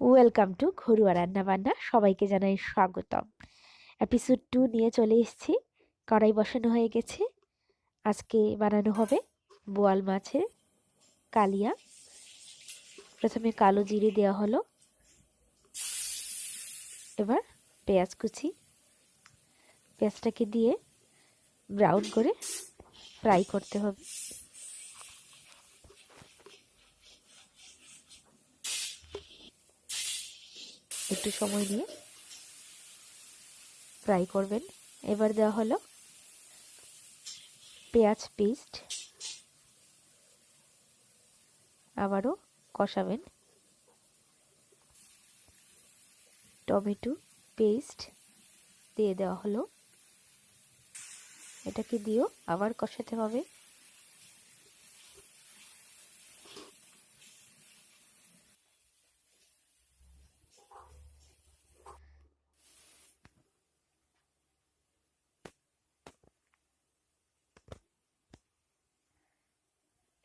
Welcome to ঘরুয়া রান্না বান্না সবাইকে জানাই স্বাগতম। এপিসোড টু নিয়ে চলে এসেছি। কড়াই বসানো হয়ে গেছে। আজকে বানানো হবে বোয়াল মাছের কালিয়া। প্রথমে কালো জিরে দেওয়া হলো। এবার পেঁয়াজ কুচি। পেঁয়াজটাকে দিয়ে ব্রাউন করে ফ্রাই করতে হবে। একটু সময় নিয়ে ফ্রাই করবেন। এবার দেওয়া হলো পেঁয়াজ পেস্ট। আবারও কষাবেন। টমেটো পেস্ট দিয়ে দেওয়া হলো। এটাকে দিয়েও আবার কষাতে হবে।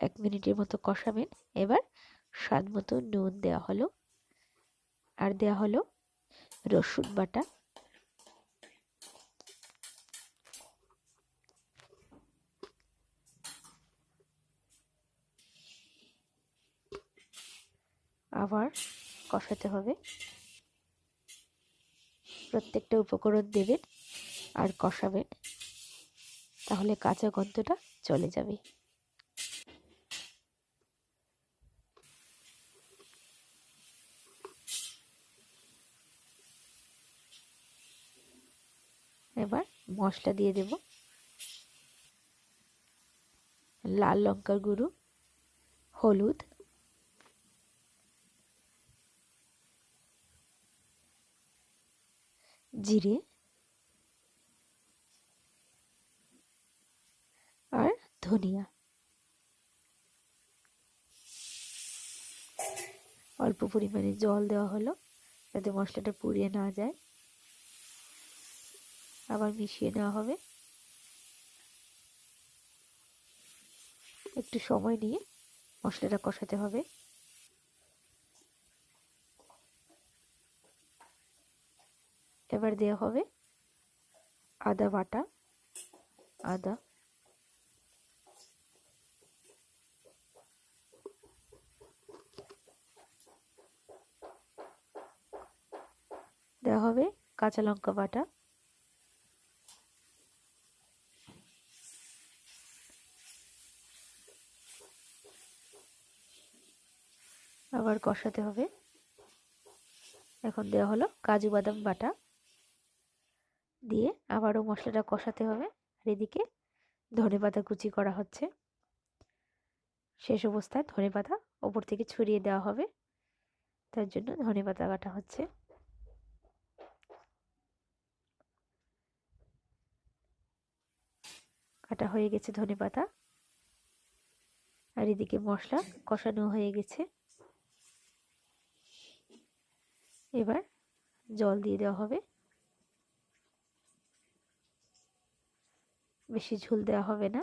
এক মিনিটের মতো কষাবেন। এবার স্বাদ মতো নুন দেওয়া হলো। আর দেওয়া হলো রসুন বাটা। আবার কষাতে হবে। প্রত্যেকটা উপকরণ দেবেন আর কষাবেন। তাহলে কাঁচা গন্ধটা চলে যাবে। এবার মশলা দিয়ে দেব। লাল লঙ্কার গুঁড়ো, হলুদ, জিরে আর ধনিয়া। অল্প পরিমাণে জল দেওয়া হলো যাতে মশলাটা পুড়িয়ে না যায়। আবার মিশিয়ে নেওয়া হবে। একটু সময় নিয়ে মশলাটা কষাতে হবে। এবার দেওয়া হবে আদা বাটা, আদা। দেওয়া হবে কাঁচা লঙ্কা বাটা। আবার কষাতে হবে। এখন দেওয়া হলো কাজু বাদাম বাটা। দিয়ে আবারও মশলাটা কষাতে হবে। আর এদিকে ধনে পাতা কুচি করা হচ্ছে। শেষ অবস্থায় ধনে পাতা ওপর থেকে ছড়িয়ে দেওয়া হবে। তার জন্য ধনে পাতা কাটা হচ্ছে। কাটা হয়ে গেছে ধনে পাতা। আর এদিকে মশলা কষানো হয়ে গেছে। এবার জল দিয়ে দেওয়া হবে। বেশি ঝুল দেওয়া হবে না।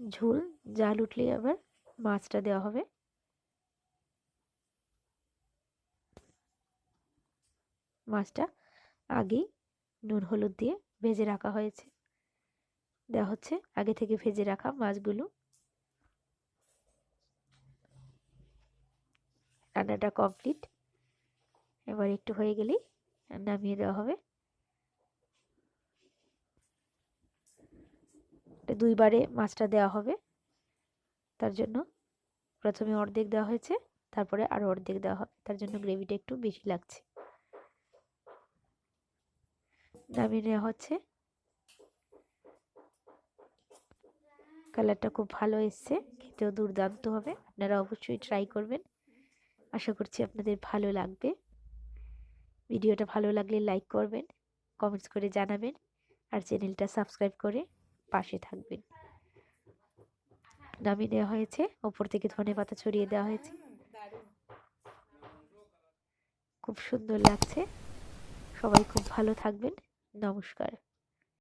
ঝুল, জাল উঠলে আবার মাছটা দেওয়া হবে। মাছটা আগেই নুন, হলুদ দিয়ে ভেজে রাখা হয়েছে। দেওয়া হচ্ছে আগে থেকে ভেজে রাখা মাছগুলো। রান্নাটা কমপ্লিট এবার একটু হয়ে গেলেই নামিয়ে দেওয়া হবে। দুইবারে মাছটা দেওয়া হবে। তার জন্য প্রথমে অর্ধেক দেওয়া হয়েছে, তারপরে আরও অর্ধেক দেওয়া হবে। তার জন্য গ্রেভিটা একটু বেশি লাগছে। নামিয়ে নেওয়া হচ্ছে। কালারটা খুব ভালো এসছে। খেতেও দুর্দান্ত হবে। আপনারা অবশ্যই ট্রাই করবেন। আশা করছি আপনাদের ভালো লাগবে। ভিডিওটা ভালো লাগলে লাইক করবেন কমেন্টস করে জানাবেন আর চ্যানেলটা সাবস্ক্রাইব করে পাশে থাকবেন। নামিয়ে দেওয়া হয়েছে, ওপর থেকে ধনে পাতা ছড়িয়ে দেওয়া হয়েছে। খুব সুন্দর লাগছে। সবাই খুব ভালো থাকবেন। নমস্কার।